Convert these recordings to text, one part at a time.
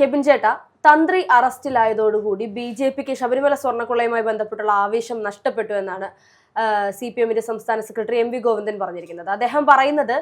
കെബിൻ ചേട്ട തന്ത്രി അറസ്റ്റിലായതോടുകൂടി ബി ജെ പിക്ക് ശബരിമല സ്വർണക്കൊള്ളയുമായി ബന്ധപ്പെട്ടുള്ള ആവേശം നഷ്ടപ്പെട്ടു എന്നാണ് സി പി എമ്മിന്റെ സംസ്ഥാന സെക്രട്ടറി എം വി ഗോവിന്ദൻ പറഞ്ഞിരിക്കുന്നത്. അദ്ദേഹം പറയുന്നത്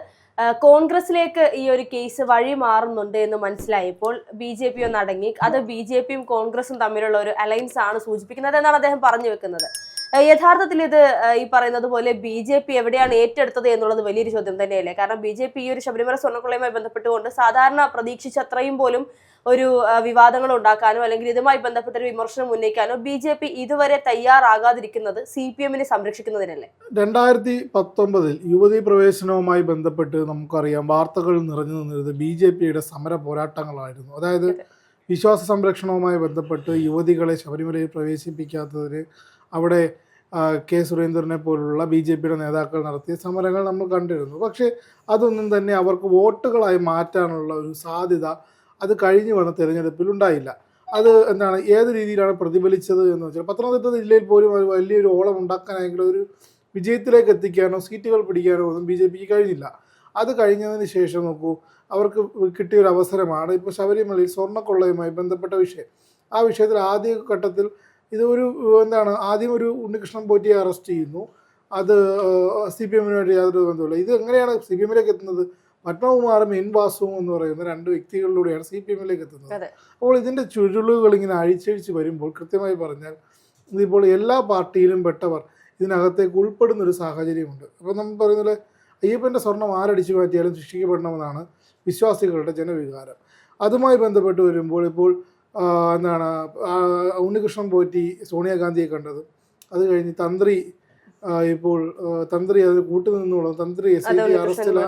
കോൺഗ്രസിലേക്ക് ഈ ഒരു കേസ് വഴി മാറുന്നുണ്ട് എന്ന് മനസ്സിലായപ്പോൾ ബി ജെ പി ഒന്ന് അടങ്ങി അത് ബി ജെ പിയും കോൺഗ്രസും തമ്മിലുള്ള ഒരു അലയൻസ് ആണ് സൂചിപ്പിക്കുന്നത് എന്നാണ് അദ്ദേഹം പറഞ്ഞു വെക്കുന്നത്. യഥാർത്ഥത്തിൽ ഇത് ഈ പറയുന്നത് പോലെ ബി ജെ പി എവിടെയാണ് ഏറ്റെടുത്തത് എന്നുള്ളത് വലിയൊരു ചോദ്യം തന്നെയല്ലേ? കാരണം ബി ജെ പി ഈ ഒരു ശബരിമല സ്വർണക്കൊള്ളയുമായി ബന്ധപ്പെട്ടുകൊണ്ട് സാധാരണ പ്രതീക്ഷിച്ച അത്രയും പോലും ഒരു വിവാദങ്ങൾ ഉണ്ടാക്കാനോ അല്ലെങ്കിൽ ഇതുമായി ബന്ധപ്പെട്ട ഒരു വിമർശനം ഉന്നയിക്കാനോ ബി ജെ പി ഇതുവരെ തയ്യാറാകാതിരിക്കുന്നത് സി പി എമ്മിനെ സംരക്ഷിക്കുന്നതിനല്ലേ? രണ്ടായിരത്തി പത്തൊമ്പതിൽ യുവതി പ്രവേശനവുമായി ബന്ധപ്പെട്ട് നമുക്കറിയാം വാർത്തകൾ നിറഞ്ഞു നിന്നിരുന്നത് ബി ജെ പിയുടെ സമര പോരാട്ടങ്ങളായിരുന്നു. അതായത് അതെ. വിശ്വാസ സംരക്ഷണവുമായി ബന്ധപ്പെട്ട് യുവതികളെ ശബരിമലയിൽ പ്രവേശിപ്പിക്കാത്തതിന് അവിടെ കെ. സുരേന്ദ്രനെ പോലുള്ള ബി ജെ പിയുടെ നേതാക്കൾ നടത്തിയ സമരങ്ങൾ നമ്മൾ കണ്ടിരുന്നു. പക്ഷേ അതൊന്നും തന്നെ അവർക്ക് വോട്ടുകളായി മാറ്റാനുള്ള ഒരു സാധ്യത അത് കഴിഞ്ഞു വന്ന തെരഞ്ഞെടുപ്പിൽ ഉണ്ടായില്ല. അത് എന്താണ് ഏത് രീതിയിലാണ് പ്രതിഫലിച്ചത് എന്ന് വെച്ചാൽ പത്തനംതിട്ട ജില്ലയിൽ പോലും ഒരു വലിയൊരു ഓളം ഉണ്ടാക്കാനെങ്കിലും ഒരു വിജയത്തിലേക്ക് എത്തിക്കാനോ സീറ്റുകൾ പിടിക്കാനോ ഒന്നും ബി ജെ പിക്ക് കഴിഞ്ഞില്ല. അത് കഴിഞ്ഞതിന് ശേഷം നോക്കൂ അവർക്ക് കിട്ടിയ ഒരു അവസരമാണ് ഇപ്പോൾ ശബരിമലയിൽ സ്വർണക്കൊള്ളയുമായി ബന്ധപ്പെട്ട വിഷയം. ആ വിഷയത്തിൽ ആദ്യ ഘട്ടത്തിൽ ഇതൊരു ഒരു എന്താണ് ആദ്യം ഒരു ഉണ്ണികൃഷ്ണൻ പോറ്റിയെ അറസ്റ്റ് ചെയ്യുന്നു. അത് സി പി എമ്മിനുമായിട്ട് യാതൊരു ബന്ധമില്ല ഇത് എങ്ങനെയാണ് സി പി എമ്മിലേക്ക് എത്തുന്നത്? പത്മകുമാറും എൻ വാസുവും എന്ന് പറയുന്ന രണ്ട് വ്യക്തികളിലൂടെയാണ് സി പി എമ്മിലേക്ക് എത്തുന്നത് അപ്പോൾ ഇതിന്റെ ചുരുളുകൾ ഇങ്ങനെ അഴിച്ചഴിച്ച് വരുമ്പോൾ കൃത്യമായി പറഞ്ഞാൽ ഇതിപ്പോൾ എല്ലാ പാർട്ടിയിലും പെട്ടവർ ഇതിനകത്തേക്ക് ഉൾപ്പെടുന്ന ഒരു സാഹചര്യമുണ്ട്. അപ്പോൾ നമ്മൾ പറയുന്നത് അയ്യപ്പന്റെ സ്വർണം ആരടിച്ചു മാറ്റിയാലും ശിക്ഷിക്കപ്പെടണമെന്നാണ് വിശ്വാസികളുടെ ജനവികാരം. അതുമായി ബന്ധപ്പെട്ട് വരുമ്പോൾ ഇപ്പോൾ എന്താണ് ഉണ്ണികൃഷ്ണൻ പോറ്റി സോണിയാഗാന്ധിയെ കണ്ടത്. അത് കഴിഞ്ഞ് തന്ത്രി ഇപ്പോൾ തന്ത്രി തന്ത്രി അതിന് കൂട്ടുനിന്നുള്ള തന്ത്രി എസ് ഐ ടി അറസ്റ്റിലാ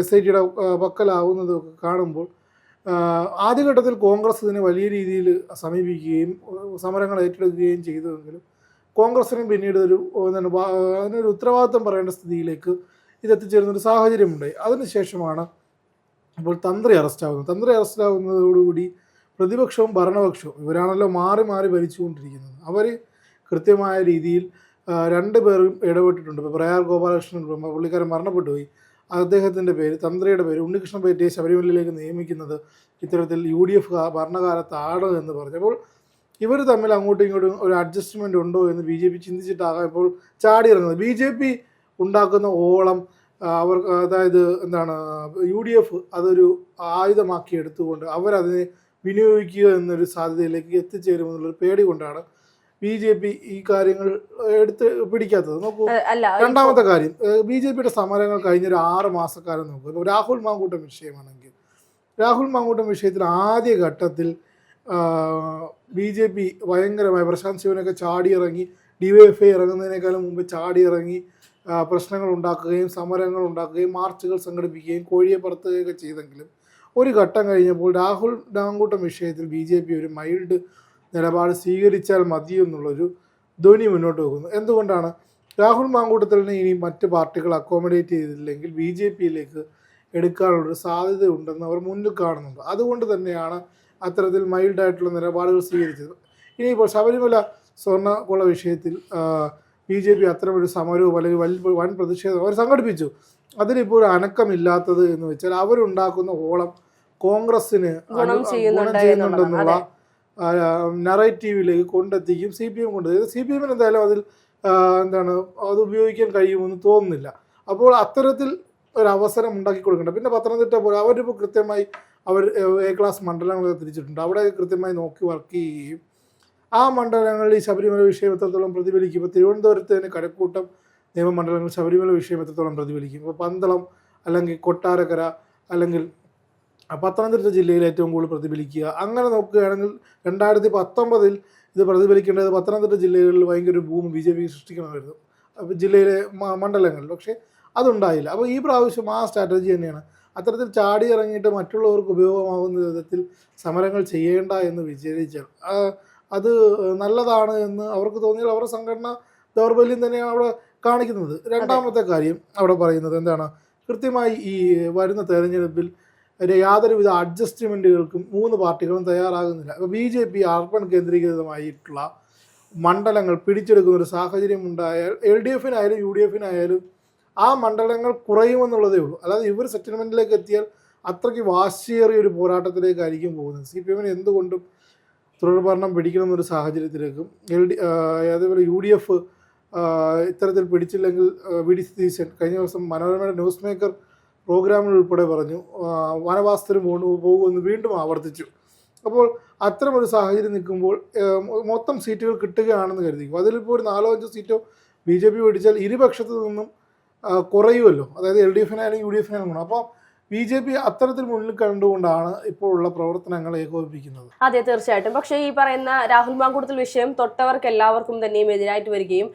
എസ് ഐ ടിയുടെ പക്കലാവുന്നതൊക്കെ കാണുമ്പോൾ ആദ്യഘട്ടത്തിൽ കോൺഗ്രസ് ഇതിനെ വലിയ രീതിയിൽ സമീപിക്കുകയും സമരങ്ങൾ ഏറ്റെടുക്കുകയും ചെയ്തുവെങ്കിലും കോൺഗ്രസിനും പിന്നീട് ഒരു എന്താണ് അതിനൊരു ഉത്തരവാദിത്വം പറയേണ്ട സ്ഥിതിയിലേക്ക് ഇത് എത്തിച്ചേരുന്ന ഒരു സാഹചര്യമുണ്ടായി. അതിനുശേഷമാണ് ഇപ്പോൾ തന്ത്രി അറസ്റ്റാവുന്നു തന്ത്രി അറസ്റ്റാവുന്നതോടുകൂടി പ്രതിപക്ഷവും ഭരണപക്ഷവും ഇവരാണല്ലോ മാറി മാറി ഭരിച്ചുകൊണ്ടിരിക്കുന്നത്. അവർ കൃത്യമായ രീതിയിൽ രണ്ട് പേരും ഇടപെട്ടിട്ടുണ്ട്. ഇപ്പോൾ പ്രയാർ ഗോപാലകൃഷ്ണൻ പുള്ളിക്കാരൻ മരണപ്പെട്ടു പോയി. അദ്ദേഹത്തിന്റെ പേര് തന്ത്രിയുടെ പേര് ഉണ്ണികൃഷ്ണൻ പേറ്റിയെ ശബരിമലയിലേക്ക് നിയമിക്കുന്നത് ഇത്തരത്തിൽ യു ഡി എഫ് ഭരണകാലത്ത് ആടോ എന്ന് പറഞ്ഞപ്പോൾ ഇവർ തമ്മിൽ അങ്ങോട്ടും ഇങ്ങോട്ടും ഒരു അഡ്ജസ്റ്റ്മെന്റ് ഉണ്ടോ എന്ന് ബി ജെ പി ചിന്തിച്ചിട്ടാകാം ഇപ്പോൾ ചാടി ഇറങ്ങുന്നത് ബി ജെ പി ഉണ്ടാക്കുന്ന ഓളം അവർ അതായത് എന്താണ് യു ഡി എഫ് അതൊരു ആയുധമാക്കി എടുത്തുകൊണ്ട് അവരതിനെ വിനിയോഗിക്കുക എന്നൊരു സാധ്യതയിലേക്ക് എത്തിച്ചേരുമെന്നുള്ളൊരു പേടി കൊണ്ടാണ് ബി ജെ പി ഈ കാര്യങ്ങൾ എടുത്ത് പിടിക്കാത്തത്. നോക്കൂ അല്ല രണ്ടാമത്തെ കാര്യം ബി ജെ പിയുടെ സമരങ്ങൾ കഴിഞ്ഞൊരു ആറ് മാസക്കാലം നോക്കൂ. ഇപ്പോൾ രാഹുൽ മാങ്കൂട്ടം വിഷയമാണെങ്കിൽ രാഹുൽ മാങ്കൂട്ടം വിഷയത്തിൽ ആദ്യ ഘട്ടത്തിൽ ബി ജെ പി ഭയങ്കരമായി പ്രശാന്ത് ശിവനൊക്കെ ചാടിയിറങ്ങി ഡി വൈ എഫ് ഐ ഇറങ്ങുന്നതിനേക്കാളും മുമ്പ് ചാടിയിറങ്ങി പ്രശ്നങ്ങൾ ഉണ്ടാക്കുകയും സമരങ്ങൾ ഉണ്ടാക്കുകയും മാർച്ചുകൾ സംഘടിപ്പിക്കുകയും കോഴിയെ പറത്തുകയൊക്കെ ചെയ്തെങ്കിലും ഒരു ഘട്ടം കഴിഞ്ഞപ്പോൾ രാഹുൽ ഡാങ്കൂട്ടം വിഷയത്തിൽ ബി ജെ പി ഒരു മൈൽഡ് നിലപാട് സ്വീകരിച്ചാൽ മതി എന്നുള്ളൊരു ധ്വനി മുന്നോട്ട് വെക്കുന്നു. എന്തുകൊണ്ടാണ്? രാഹുൽ മാങ്കൂട്ടത്തിലിനെ ഇനി മറ്റ് പാർട്ടികൾ അക്കോമഡേറ്റ് ചെയ്തില്ലെങ്കിൽ ബി ജെ പിയിലേക്ക് എടുക്കാനുള്ളൊരു സാധ്യത ഉണ്ടെന്ന് അവർ മുന്നിൽ കാണുന്നുണ്ട്. അതുകൊണ്ട് തന്നെയാണ് അത്തരത്തിൽ മൈൽഡായിട്ടുള്ള നിലപാടുകൾ സ്വീകരിച്ചത്. ഇനിയിപ്പോൾ ശബരിമല സ്വർണക്കുള്ള വിഷയത്തിൽ ബി ജെ പി അത്തരമൊരു സമരവും അല്ലെങ്കിൽ വലിയ വൻ പ്രതിഷേധം അവർ സംഘടിപ്പിച്ചു. അതിലിപ്പോൾ ഒരു അനക്കമില്ലാത്തത് എന്ന് വെച്ചാൽ അവരുണ്ടാക്കുന്ന ഓളം കോൺഗ്രസിന് ഗുണം ചെയ്യുന്നുണ്ടെന്നുള്ള നറേറ്റീവിലേക്ക് കൊണ്ടെത്തിക്കും സി പി എം കൊണ്ടെത്തിക്കും. സി പി എമ്മിന് എന്തായാലും അതിൽ എന്താണ് അത് ഉപയോഗിക്കാൻ കഴിയുമെന്ന് തോന്നുന്നില്ല. അപ്പോൾ അത്തരത്തിൽ ഒരു അവസരം ഉണ്ടാക്കി കൊടുക്കണ്ട. പിന്നെ പത്തനംതിട്ട പോലെ അവരിപ്പോൾ കൃത്യമായി അവർ എ ക്ലാസ് മണ്ഡലങ്ങളൊക്കെ തിരിച്ചിട്ടുണ്ട്. അവിടെ കൃത്യമായി നോക്കി വർക്ക് ചെയ്യുകയും ആ മണ്ഡലങ്ങളിൽ ശബരിമല വിഷയം എത്രത്തോളം പ്രതിഫലിക്കും? ഇപ്പോൾ തിരുവനന്തപുരത്ത് തന്നെ കരക്കൂട്ടം നിയമമണ്ഡലങ്ങൾ ശബരിമല വിഷയം എത്രത്തോളം പ്രതിഫലിക്കും? ഇപ്പോൾ പന്തളം അല്ലെങ്കിൽ കൊട്ടാരക്കര അല്ലെങ്കിൽ പത്തനംതിട്ട ജില്ലയിൽ ഏറ്റവും കൂടുതൽ പ്രതിഫലിക്കുക. അങ്ങനെ നോക്കുകയാണെങ്കിൽ രണ്ടായിരത്തി പത്തൊമ്പതിൽ ഇത് പ്രതിഫലിക്കേണ്ടത് പത്തനംതിട്ട ജില്ലകളിൽ ഭയങ്കര ഒരു ഭൂമി ബി ജെ പി സൃഷ്ടിക്കണമായിരുന്നു ജില്ലയിലെ മണ്ഡലങ്ങളിൽ. പക്ഷേ അതുണ്ടായില്ല. അപ്പോൾ ഈ പ്രാവശ്യം ആ സ്ട്രാറ്റജി തന്നെയാണ്. അത്തരത്തിൽ ചാടി ഇറങ്ങിയിട്ട് മറ്റുള്ളവർക്ക് ഉപയോഗമാകുന്ന വിധത്തിൽ സമരങ്ങൾ ചെയ്യേണ്ട എന്ന് വിചാരിച്ചാൽ അത് നല്ലതാണ് എന്ന് അവർക്ക് തോന്നിയാൽ അവരുടെ സംഘടന ദൗർബല്യം തന്നെയാണ് അവിടെ കാണിക്കുന്നത്. രണ്ടാമത്തെ കാര്യം അവിടെ പറയുന്നത് എന്താണ്? കൃത്യമായി ഈ വരുന്ന തെരഞ്ഞെടുപ്പിൽ യാതൊരുവിധ അഡ്ജസ്റ്റ്മെന്റുകൾക്കും മൂന്ന് പാർട്ടികളും തയ്യാറാകുന്നില്ല. അപ്പോൾ ബി ജെ പി അർപ്പൺ കേന്ദ്രീകൃതമായിട്ടുള്ള മണ്ഡലങ്ങൾ പിടിച്ചെടുക്കുന്ന ഒരു സാഹചര്യം ഉണ്ടായാൽ എൽ ഡി എഫിനായാലും യു ഡി എഫിനായാലും ആ മണ്ഡലങ്ങൾ കുറയുമെന്നുള്ളതേ ഉള്ളൂ. അല്ലാതെ ഇവർ സെറ്റിൽമെന്റിലേക്ക് എത്തിയാൽ അത്രയ്ക്ക് വാശിയേറിയ ഒരു പോരാട്ടത്തിലേക്കായിരിക്കും പോകുന്നത്. സി പി എമ്മിന് എന്തുകൊണ്ടും തുടർഭരണം പിടിക്കണമെന്നൊരു സാഹചര്യത്തിലേക്കും എൽ ഡി അതേപോലെ യു ഡി എഫ് ഇത്തരത്തിൽ പിടിച്ചില്ലെങ്കിൽ വി ഡി സതീശൻ കഴിഞ്ഞ ദിവസം മനോരമയുടെ ന്യൂസ് മേക്കർ പ്രോഗ്രാമിൽ ഉൾപ്പെടെ പറഞ്ഞു വനവാസത്തിന് പോകുമെന്ന് വീണ്ടും ആവർത്തിച്ചു. അപ്പോൾ അത്തരമൊരു സാഹചര്യം നിൽക്കുമ്പോൾ മൊത്തം സീറ്റുകൾ കിട്ടുകയാണെന്ന് കരുതിക്കും. അതിലിപ്പോൾ ഒരു നാലോ അഞ്ചോ സീറ്റോ ബി ജെ പി പിടിച്ചാൽ ഇരുപക്ഷത്തു നിന്നും കുറയുമല്ലോ. അതായത് എൽ ഡി എഫിനായാലും യു ഡി എഫിനായാലും അപ്പോൾ ബി ജെ പി അത്തരത്തിൽ മുന്നിൽ കണ്ടുകൊണ്ടാണ് ഇപ്പോഴുള്ള പ്രവർത്തനങ്ങൾ ഏകോപിപ്പിക്കുന്നത്. അതെ തീർച്ചയായിട്ടും. പക്ഷേ ഈ പറയുന്ന രാഹുൽ മാങ്കൂട്ടത്തിൽ വിഷയം തൊട്ടവർക്ക് എല്ലാവർക്കും തന്നെയും എതിരായിട്ട് വരികയും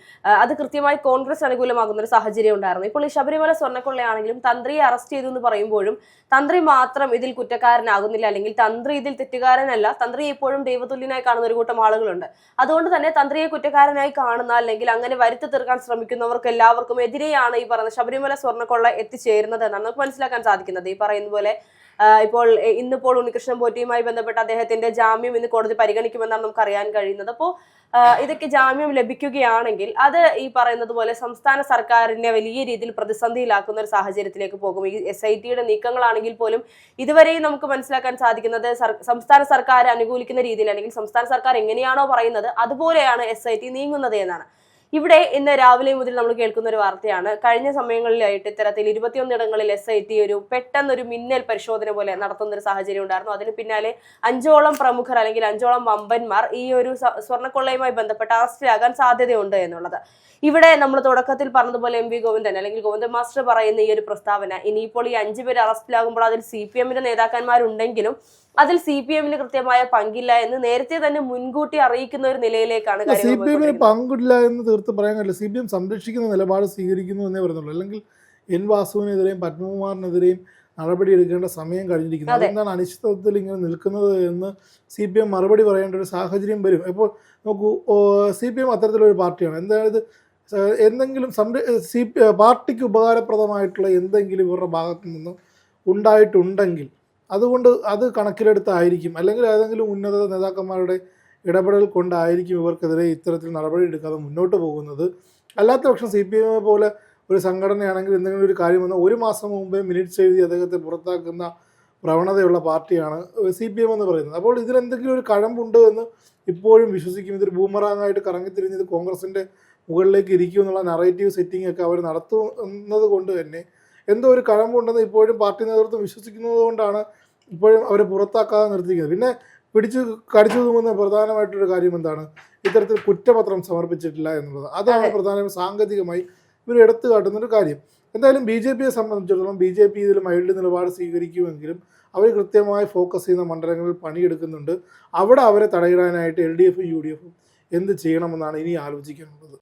അത് കൃത്യമായി കോൺഗ്രസ് അനുകൂലമാകുന്ന ഒരു സാഹചര്യം ഉണ്ടായിരുന്നു. ഇപ്പോൾ ഈ ശബരിമല സ്വർണക്കൊള്ളയാണെങ്കിലും തന്ത്രിയെ അറസ്റ്റ് ചെയ്തു എന്ന് പറയുമ്പോഴും തന്ത്രി മാത്രം ഇതിൽ കുറ്റക്കാരനാകുന്നില്ല അല്ലെങ്കിൽ തന്ത്രി ഇതിൽ തെറ്റുകാരനല്ല തന്ത്രി ഇപ്പോഴും ദൈവതുല്യനായി കാണുന്ന ഒരു കൂട്ടം ആളുകളുണ്ട്. അതുകൊണ്ട് തന്നെ തന്ത്രിയെ കുറ്റക്കാരനായി കാണുന്ന അല്ലെങ്കിൽ അങ്ങനെ വരുത്തി തീർക്കാൻ ശ്രമിക്കുന്നവർക്ക് എല്ലാവർക്കും എതിരെയാണ് ഈ പറയുന്ന ശബരിമല സ്വർണക്കൊള്ള എത്തിച്ചേരുന്നത് എന്നാണ് നമുക്ക് മനസ്സിലാക്കാൻ സാധിക്കുന്നത്. ഈ പറയുന്ന പോലെ ഇപ്പോൾ ഇന്നിപ്പോൾ ഉണ്ണികൃഷ്ണൻ പോറ്റിയുമായി ബന്ധപ്പെട്ട അദ്ദേഹത്തിന്റെ ജാമ്യം ഇന്ന് കോടതി പരിഗണിക്കുമെന്നാണ് നമുക്ക് അറിയാൻ കഴിയുന്നത് അപ്പോൾ ഇതൊക്കെ ജാമ്യം ലഭിക്കുകയാണെങ്കിൽ അത് ഈ പറയുന്നത് പോലെ സംസ്ഥാന സർക്കാരിനെ വലിയ രീതിയിൽ പ്രതിസന്ധിയിലാക്കുന്ന ഒരു സാഹചര്യത്തിലേക്ക് പോകും. ഈ എസ് ഐ ടിയുടെ നീക്കങ്ങളാണെങ്കിൽ പോലും ഇതുവരെയും നമുക്ക് മനസ്സിലാക്കാൻ സാധിക്കുന്നത് സംസ്ഥാന സർക്കാർ അനുകൂലിക്കുന്ന രീതിയിൽ അല്ലെങ്കിൽ സംസ്ഥാന സർക്കാർ എങ്ങനെയാണോ പറയുന്നത് അതുപോലെയാണ് എസ് ഐ ടി നീങ്ങുന്നത് എന്നാണ്. ഇവിടെ ഇന്ന് രാവിലെ മുതൽ നമ്മൾ കേൾക്കുന്ന ഒരു വാർത്തയാണ്. കഴിഞ്ഞ സമയങ്ങളിലായിട്ട് ഇത്തരത്തിൽ ഇരുപത്തിയൊന്നിടങ്ങളിൽ എസ് ഐ ടി ഒരു പെട്ടെന്നൊരു മിന്നൽ പരിശോധന പോലെ നടത്തുന്ന ഒരു സാഹചര്യം ഉണ്ടായിരുന്നു. അതിന് പിന്നാലെ അഞ്ചോളം പ്രമുഖർ അല്ലെങ്കിൽ അഞ്ചോളം വമ്പന്മാർ ഈ ഒരു സ്വർണക്കൊള്ളയുമായി ബന്ധപ്പെട്ട് അറസ്റ്റിലാകാൻ സാധ്യതയുണ്ട് എന്നുള്ളത്. ഇവിടെ നമ്മൾ തുടക്കത്തിൽ പറഞ്ഞതുപോലെ എം വി ഗോവിന്ദൻ അല്ലെങ്കിൽ ഗോവിന്ദൻ മാസ്റ്റർ പറയുന്ന ഈ ഒരു പ്രസ്താവന ഇനിയിപ്പോൾ ഈ അഞ്ചു പേര് അറസ്റ്റിലാകുമ്പോൾ അതിൽ സി പി എമ്മിന്റെ നേതാക്കന്മാരുണ്ടെങ്കിലും അതിൽ സി പി എമ്മിന് കൃത്യമായ പങ്കില്ല എന്ന് നേരത്തെ തന്നെ മുൻകൂട്ടി അറിയിക്കുന്ന ഒരു നിലയിലേക്കാണ് സി പി എമ്മിന് പങ്കില്ല എന്ന് തീർത്ത് പറയാൻ കഴിയില്ല. സി പി എം സംരക്ഷിക്കുന്ന നിലപാട് സ്വീകരിക്കുന്നു എന്നേ പറയുന്നുള്ളൂ. അല്ലെങ്കിൽ എൻ വാസുവിനെതിരെയും പത്മകുമാറിനെതിരെയും നടപടി എടുക്കേണ്ട സമയം കഴിഞ്ഞിരിക്കുന്നു. അതെ. അതെന്താണ് അനിശ്ചിതത്വത്തിൽ ഇങ്ങനെ നിൽക്കുന്നത് എന്ന് സി പി എം മറുപടി പറയേണ്ട ഒരു സാഹചര്യം വരും. ഇപ്പോൾ നോക്കൂ സി പി എം അത്തരത്തിലൊരു പാർട്ടിയാണ്. എന്തായത് എന്തെങ്കിലും സംര സി പി പാർട്ടിക്ക് ഉപകാരപ്രദമായിട്ടുള്ള എന്തെങ്കിലും ഇവരുടെ ഭാഗത്തു നിന്ന് ഉണ്ടായിട്ടുണ്ടെങ്കിൽ അതുകൊണ്ട് അത് കണക്കിലെടുത്തായിരിക്കും. അല്ലെങ്കിൽ ഏതെങ്കിലും ഉന്നത നേതാക്കന്മാരുടെ ഇടപെടൽ കൊണ്ടായിരിക്കും ഇവർക്കെതിരെ ഇത്തരത്തിൽ നടപടി എടുക്കാതെ മുന്നോട്ട് പോകുന്നത്. അല്ലാത്ത പക്ഷം സി പി എമ്മിനെ പോലെ ഒരു സംഘടനയാണെങ്കിൽ എന്തെങ്കിലും ഒരു കാര്യം വന്നാൽ ഒരു മാസം മുമ്പേ മിനിറ്റ്സ് എഴുതി അദ്ദേഹത്തെ പുറത്താക്കുന്ന പ്രവണതയുള്ള പാർട്ടിയാണ് സി പി എം എന്ന് പറയുന്നത്. അപ്പോൾ ഇതിലെന്തെങ്കിലും ഒരു കഴമ്പുണ്ട് എന്ന് ഇപ്പോഴും വിശ്വസിക്കും. ഇതൊരു ബൂമറാങ്ങായിട്ട് കറങ്ങിത്തിരിഞ്ഞത് കോൺഗ്രസിന്റെ മുകളിലേക്ക് ഇരിക്കും എന്നുള്ള നറേറ്റീവ് സെറ്റിംഗ് ഒക്കെ അവർ നടത്തുന്നത് കൊണ്ട് തന്നെ എന്തോ ഒരു കഴമ്പുണ്ടെന്ന് ഇപ്പോഴും പാർട്ടി നേതൃത്വം വിശ്വസിക്കുന്നത് കൊണ്ടാണ് ഇപ്പോഴും അവരെ പുറത്താക്കാതെ നിർത്തിക്കുന്നത് പിന്നെ പിടിച്ച് കടിച്ചു തൂങ്ങുന്ന പ്രധാനമായിട്ടൊരു കാര്യം എന്താണ്? ഇത്തരത്തിൽ കുറ്റപത്രം സമർപ്പിച്ചിട്ടില്ല എന്നുള്ളത്. അതാണ് അതെ. പ്രധാനമായും സാങ്കേതികമായി ഇവർ എടുത്തു കാട്ടുന്ന ഒരു കാര്യം. എന്തായാലും ബി ജെ പിയെ സംബന്ധിച്ചിടത്തോളം ബി ജെ പി ഇതിൽ മൈൽഡ് നിലപാട് സ്വീകരിക്കുമെങ്കിലും അവർ കൃത്യമായി ഫോക്കസ് ചെയ്യുന്ന മണ്ഡലങ്ങളിൽ പണിയെടുക്കുന്നുണ്ട്. അവിടെ അവരെ തടയിടാനായിട്ട് എൽ ഡി എഫും യു ഡി എഫും എന്ത് ചെയ്യണമെന്നാണ് ഇനി ആലോചിക്കാനുള്ളത്.